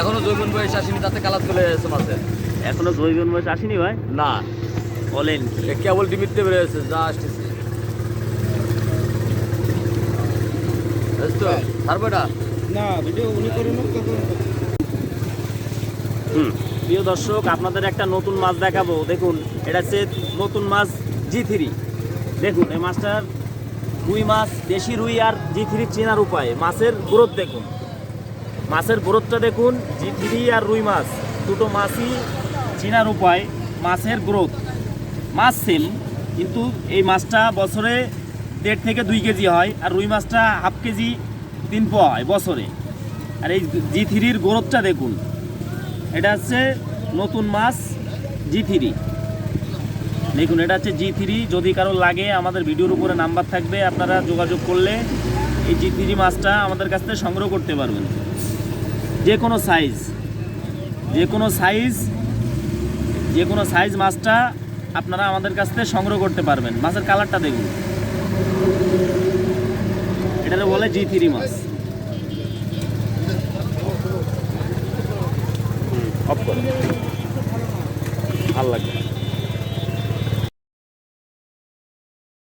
এখনও জৈবন বয়স আসেনি তাতে কালার চলে যাচ্ছে মাছের এখনও জৈবন বয়স আসেনি ভাই? না। বলেন কেবল ডিমিটতে বেরোয়েছে যা আসতেছে। বুঝছ? না? ভিডিও উনি করে হুম প্রিয় দর্শক আপনাদের একটা নতুন মাছ দেখাবো। দেখুন এটা হচ্ছে নতুন মাছ জি থ্রি দেখুন এই মাছটার রুই মাছ দেশি রুই আর জি থ্রি চেনার উপায়। মাছের গ্রোথ দেখুন। মাছের গ্রোথটা দেখুন, জি থ্রি আর রুই মাছ, দুটো মাছই চেনার উপায়, মাছের গ্রোথ। মাছ সেম, কিন্তু এই মাছটা বছরে দেড় থেকে দুই কেজি হয়, আর রুই মাছটা হাফ কেজি তিন পোয়া হয় বছরে। আর এই জি থ্রির গ্রোথটা দেখুন, এটা হচ্ছে নতুন মাছ জি থ্রি। দেখুন, এটা হচ্ছে জি থ্রি, যদি কারও লাগে আমাদের ভিডিওর উপরে নাম্বার থাকবে, আপনারা যোগাযোগ করলে এই জি থ্রি মাছটা আমাদের কাছ থেকে সংগ্রহ করতে পারবেন। যে কোনো সাইজ যে কোনো সাইজ যে কোনো সাইজ মাছটা আপনারা আমাদের কাছ থেকে সংগ্রহ করতে পারবেন। মাছের কালারটা দেখুন। এটাকে বলে জি থ্রি মাছ ভালো লাগবে।